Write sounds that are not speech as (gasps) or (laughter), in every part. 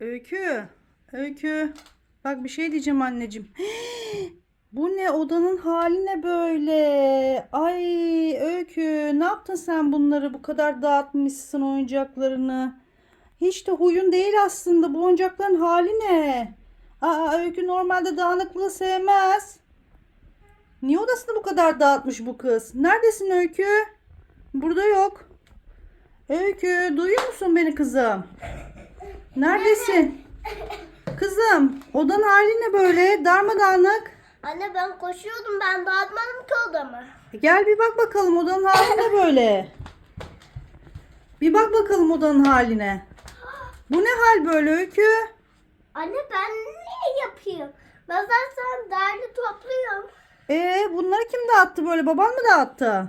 Öykü. Öykü. Bak bir şey diyeceğim anneciğim. (gasps) Bu ne odanın hali ne böyle? Ay Öykü ne yaptın sen bunları bu kadar dağıtmışsın oyuncaklarını. Hiç de huyun değil aslında bu oyuncakların hali ne? Aa Öykü normalde dağınıklığı sevmez. Niye odasını bu kadar dağıtmış bu kız? Neredesin Öykü? Burada yok. Öykü duyuyor musun beni kızım? Neredesin? Kızım odan hali ne böyle darmadağınık? Anne ben koşuyordum ben dağıtmadım ki odamı. Gel bir bak bakalım odanın hali ne böyle? Bir bak bakalım odanın haline. Bu ne hal böyle Öykü? Anne ben niye yapayım? Ben zaten derli topluyorum. Ee bunları kim dağıttı böyle? Baban mı dağıttı?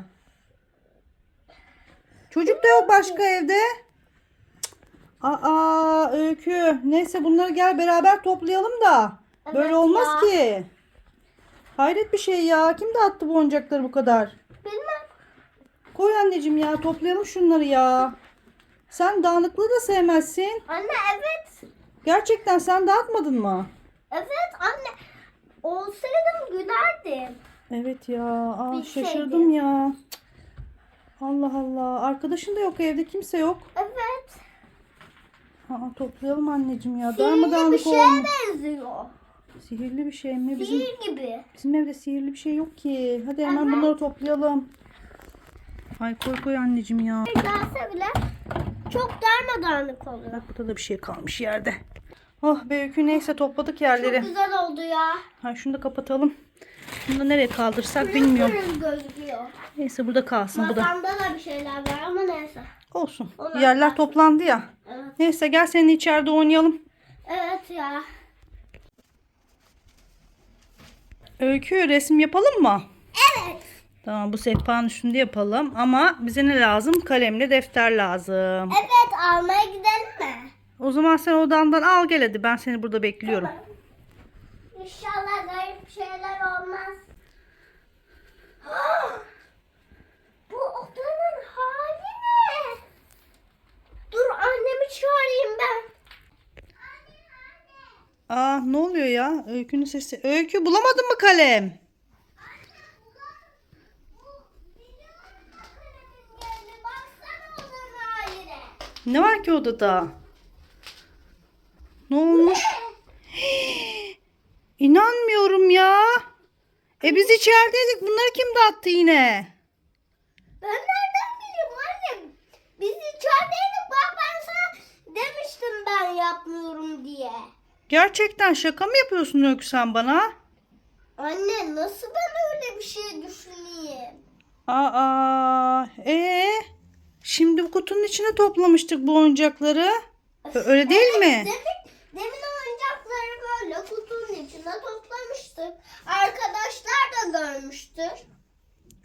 Çocuk da yok başka evde. Aa Öykü. Neyse bunları gel beraber toplayalım da. Böyle Evet olmaz ya. ki. Hayret bir şey ya. Kim dağıttı bu oyuncakları bu kadar? Bilmem. Koy anneciğim ya. Toplayalım şunları ya. Sen dağınıklığı da sevmezsin. Anne evet. Gerçekten sen dağıtmadın mı? Evet anne. Olsaydım gülerdim. Evet ya. Aa, Bilseydim. şaşırdım ya. Allah Allah. Arkadaşın da yok evde. Kimse yok. Evet. Aa, toplayalım anneciğim ya. Sihirli bir Darmadağınık şeye olmuş. benziyor. Sihirli bir şey mi? Bizim, Sihir gibi. bizim evde sihirli bir şey yok ki. Hadi hemen bunları toplayalım. Ay koy koy anneciğim ya. Gelse bile çok darmadağınık oluyor. Bak burada da bir şey kalmış yerde. Oh be Öykü neyse topladık Çok yerleri. güzel oldu ya. Ha şunu da kapatalım. Bunu da nereye kaldırsak bilmiyorum. Pırıl pırıl gözüküyor. Neyse burada kalsın bu da. Masamda da bir şeyler var ama neyse. Olsun. Onlar Yerler toplandı ya. Evet. Neyse gel seninle içeride oynayalım. Evet ya. Öykü resim yapalım mı? Evet. Tamam bu sehpanın üstünde yapalım ama bize ne lazım? Kalemle defter lazım. Evet almaya gidelim mi? O zaman sen odandan al gel hadi ben seni burada bekliyorum. İnşallah garip şeyler olmaz. Bu odanın hali ne? Dur annemi çağırayım ben. Aa ne oluyor ya? Öykünün sesi. Öykü bulamadın mı kalem? Ne var ki odada? Ne olmuş? (gasps) İnanmıyorum ya. E biz içerideydik. Bunları kim dağıttı yine? Ben nereden bileyim annem? Biz içerideydik bak ben sana demiştim ben yapmıyorum diye. Gerçekten şaka mı yapıyorsun Öykü sen bana? Anne nasıl ben öyle bir şey düşüneyim? Aa, ee? Şimdi bu kutunun içine toplamıştık bu oyuncakları. Öyle değil mi? Demin, demin oyuncakları böyle kutunun içine toplamıştık. Arkadaşlar da görmüştür.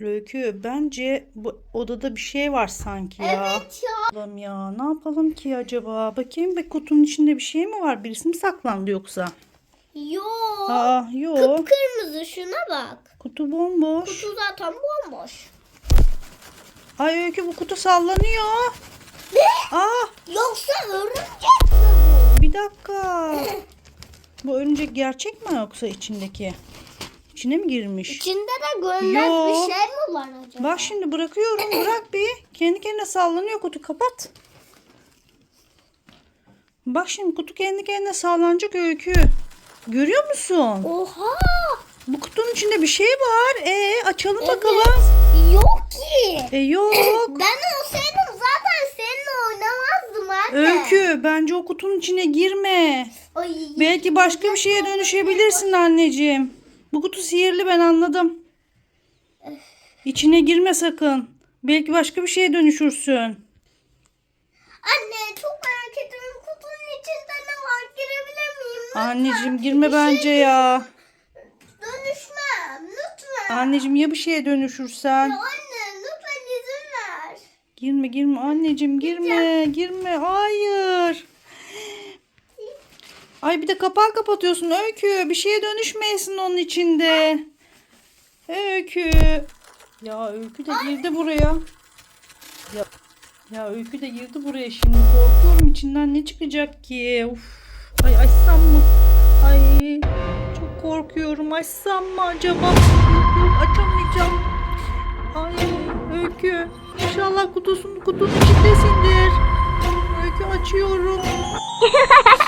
Öykü bence bu odada bir şey var sanki ya. Evet ya. Allah'ım ya ne yapalım ki acaba? Bakayım bir kutunun içinde bir şey mi var? Birisi mi saklandı yoksa? Yok. Aa yok. Kıpkırmızı şuna bak. Kutu bomboş. Kutu zaten bomboş. Ay Öykü bu kutu sallanıyor. Ne? Aa Yoksa örümcek mi bir dakika. Bu örümcek gerçek mi yoksa içindeki? İçine mi girmiş? İçinde de görünmez Yok. bir şey mi var acaba? Bak şimdi bırakıyorum. Bırak bir. Kendi kendine sallanıyor kutu. Kapat. Bak şimdi kutu kendi kendine sallanacak öykü. Görüyor musun? Oha. Bu kutunun içinde bir şey var. E açalım Evet. bakalım. Yok ki. E yok. (clears throat) Ben olsaydım zaten seninle oynamazdım anne. Öykü bence o kutunun içine girme. Ay, Belki başka bir şeye dönüşebilirsin anneciğim. Bu kutu sihirli ben anladım. İçine girme sakın. Belki başka bir şeye dönüşürsün. Anne çok merak ediyorum. Kutunun içinde ne var? Girebilir miyim? Lütfen. Anneciğim girme Bir şey bence ya. Dönüşmem. Lütfen. Anneciğim ya bir şeye dönüşürsen? Ya anne lütfen izin ver. Girme girme anneciğim girme girme hayır. Ay bir de kapağı kapatıyorsun Öykü. Bir şeye dönüşmeyesin onun içinde. Öykü. Ya Öykü de girdi buraya. Ya, ya Öykü de girdi buraya şimdi. Korkuyorum içinden ne çıkacak ki. Uf. Ay açsam mı? Ay çok korkuyorum. Açsam mı acaba? Yok açamayacağım. Ay Öykü. İnşallah kutusun kutunun içindesindir. Öykü açıyorum. (laughs)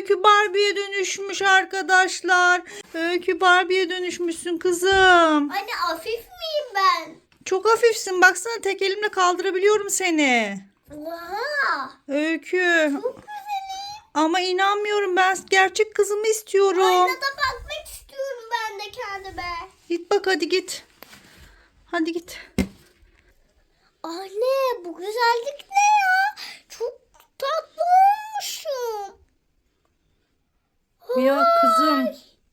Öykü Barbie'ye dönüşmüş arkadaşlar. Öykü Barbie'ye dönüşmüşsün kızım. Anne hafif miyim ben? Çok hafifsin. Baksana tek elimle kaldırabiliyorum seni. Oha. Öykü. Çok güzelim. Ama inanmıyorum. Ben gerçek kızımı istiyorum. Aynada bakmak istiyorum ben de kendime. Git bak hadi git. Hadi git. Anne bu güzellik ne ya? Çok tatlı Ya kızım.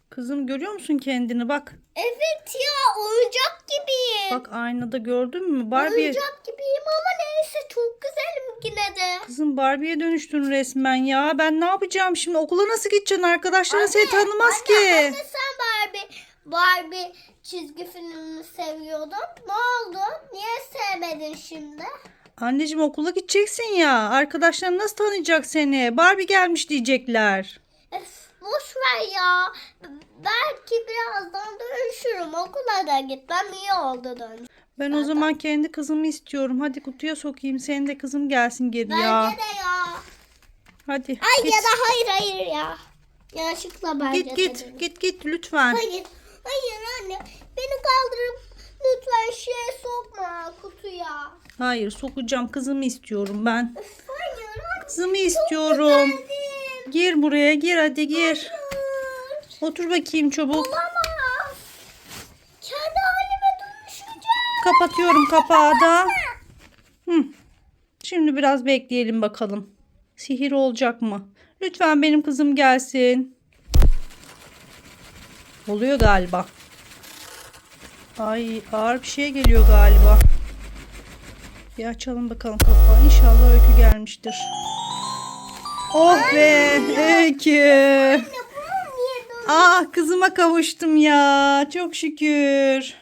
Kızım görüyor musun kendini? Bak. Evet ya oyuncak gibiyim. Bak aynada gördün mü? Barbie. Oyuncak gibiyim ama neyse çok güzelim yine de. Kızım Barbie'ye dönüştün resmen ya. Ben ne yapacağım şimdi? Okula nasıl gideceksin? Arkadaşların seni tanımaz anne, ki. Anne sen Barbie, Barbie çizgi filmini seviyordun. Ne oldu? Niye sevmedin şimdi? Anneciğim okula gideceksin ya. Arkadaşların nasıl tanıyacak seni? Barbie gelmiş diyecekler. Öf, boş ver ya. Belki birazdan dönüşürüm. Okula da gitmem iyi oldu dönüş. Ben o zaman kendi kızımı istiyorum. Hadi kutuya sokayım. Senin de kızım gelsin geri ya. Bence de ya. Hadi Ay git. ya da hayır hayır ya. Yanlışlıkla bence Git git dedim. git git lütfen. Hayır. Hayır anne. Beni kaldırıp lütfen şeye sokma kutuya. Hayır sokacağım. Kızımı istiyorum ben. Hayır. Kızımı istiyorum. Geldim. Gir buraya gir hadi gir. Hayır. Otur bakayım çabuk. Olamaz. Kendi halime dönüşeceğim. Kapatıyorum kapağı da. Hı. Şimdi biraz bekleyelim bakalım. Sihir olacak mı? Lütfen benim kızım gelsin. Oluyor galiba. Ay ağır bir şey geliyor galiba. Bir açalım bakalım kapağı. İnşallah öykü gelmiştir. Oh be öykü. Ah kızıma kavuştum ya. Çok şükür.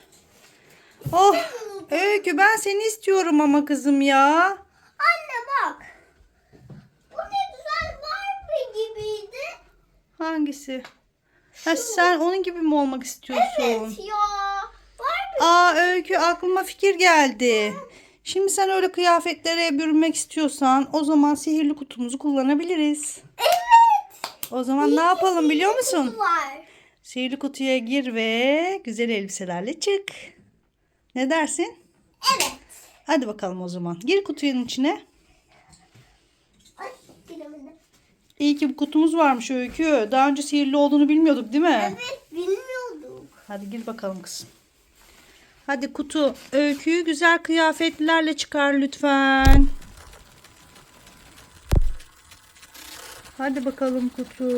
Oh Öykü ben seni istiyorum ama kızım ya. Anne bak. Bu ne güzel Barbie gibiydi. Hangisi? Ha, sen onun gibi mi olmak istiyorsun? Evet ya. Barbie. Aa Öykü aklıma fikir geldi. Şimdi sen öyle kıyafetlere bürünmek istiyorsan o zaman sihirli kutumuzu kullanabiliriz. Evet. O zaman ne yapalım biliyor musun? Kutu var. Sihirli kutuya gir ve güzel elbiselerle çık. Ne dersin? Evet. Hadi bakalım o zaman. Gir kutunun içine. Ay giremedim. İyi ki bu kutumuz varmış Öykü. Daha önce sihirli olduğunu bilmiyorduk değil mi? Evet bilmiyordum. Hadi gir bakalım kızım. Hadi kutu Öykü'yü güzel kıyafetlerle çıkar lütfen. Hadi bakalım kutu.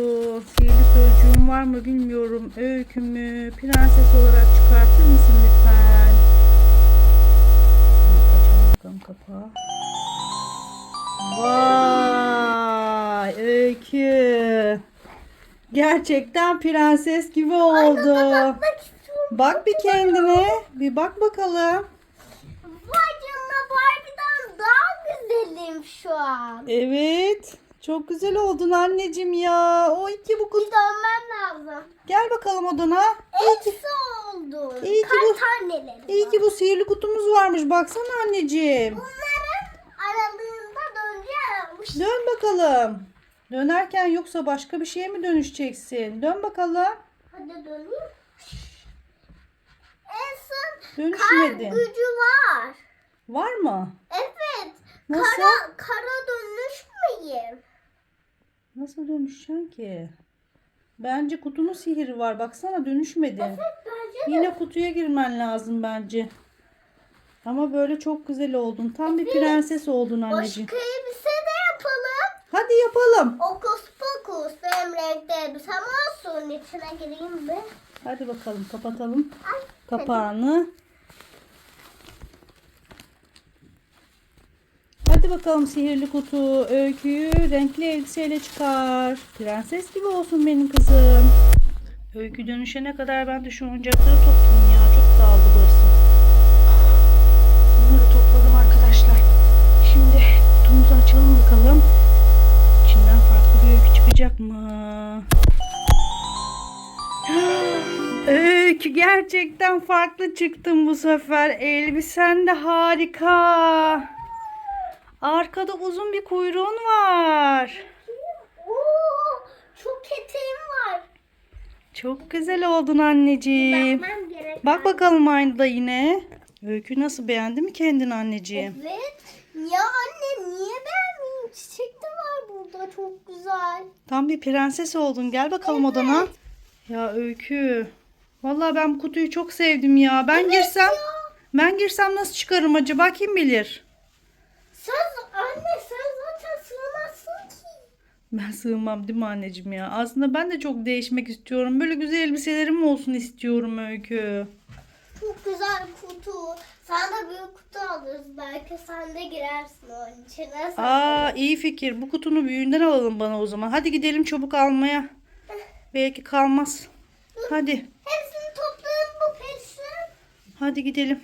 Sihirli sözcüğün var mı bilmiyorum. Öykümü prenses olarak çıkartır mısın lütfen? Açalım bakalım kapağı. Vay Öykü. Gerçekten prenses gibi oldu. Bak istiyorum. Bak bir kendine. Bir bak bakalım. Vay canına Barbie'den daha güzelim şu an. Evet. Çok güzel oldun anneciğim ya. O iki bu Bir kutu. dönmem lazım. Gel bakalım odana. Eksi oldu. İyi ki bu- taneleri İyi var. ki bu sihirli kutumuz varmış. Baksana anneciğim. Bunların aralığında döneceğim. Dön bakalım. Dönerken yoksa başka bir şeye mi dönüşeceksin? Dön bakalım. Hadi döneyim. En son kar Dönüşmedin. gücü var. Var mı? Evet. Nasıl? Kara, kara dönüşmeyeyim. Nasıl dönüşeceksin ki? Bence kutunun sihiri var. Baksana dönüşmedin. Evet bence de. Yine kutuya girmen lazım bence. Ama böyle çok güzel oldun. Tam bir prenses oldun anneciğim. Başka elbise de yapalım. Hadi yapalım. Okus pokus benim renkli elbisem olsun. İçine gireyim mi? Hadi bakalım kapatalım Ay kapağını. Hadi bakalım sihirli kutu öyküyü renkli elbiseyle çıkar. Prenses gibi olsun benim kızım. Öykü dönüşene kadar ben de şu oyuncakları toplayayım ya. Çok dağıldı burası. Bunları topladım arkadaşlar. Şimdi kutumuzu açalım bakalım. İçinden farklı bir öykü çıkacak mı? Gerçekten farklı çıktın bu sefer. Elbisen de harika. Arkada uzun bir kuyruğun var. Oo, çok eteğim var. Çok güzel oldun anneciğim. Bakmam gerek. Bak bakalım aynada yine. Öykü nasıl beğendi mi kendini anneciğim? Evet. Ya anne niye beğenmeyeyim? Çiçek de var burada çok güzel. Tam bir prenses oldun. Gel bakalım odana. Ya Öykü. Vallahi ben bu kutuyu çok sevdim ya. Ben girsem ben girsem nasıl çıkarım acaba kim bilir? Sen anne sen zaten sığmazsın ki. Ben sığmam değil mi anneciğim ya? Aslında ben de çok değişmek istiyorum. Böyle güzel elbiselerim olsun istiyorum Öykü. Çok güzel kutu. Sana da büyük kutu alırız. Belki sen de girersin onun içine. Sen Aa iyi fikir. Bu kutunu büyüğünden alalım bana o zaman. Hadi gidelim çabuk almaya. Belki kalmaz. Hadi. Hepsini toplayın bu peşin. Hadi gidelim.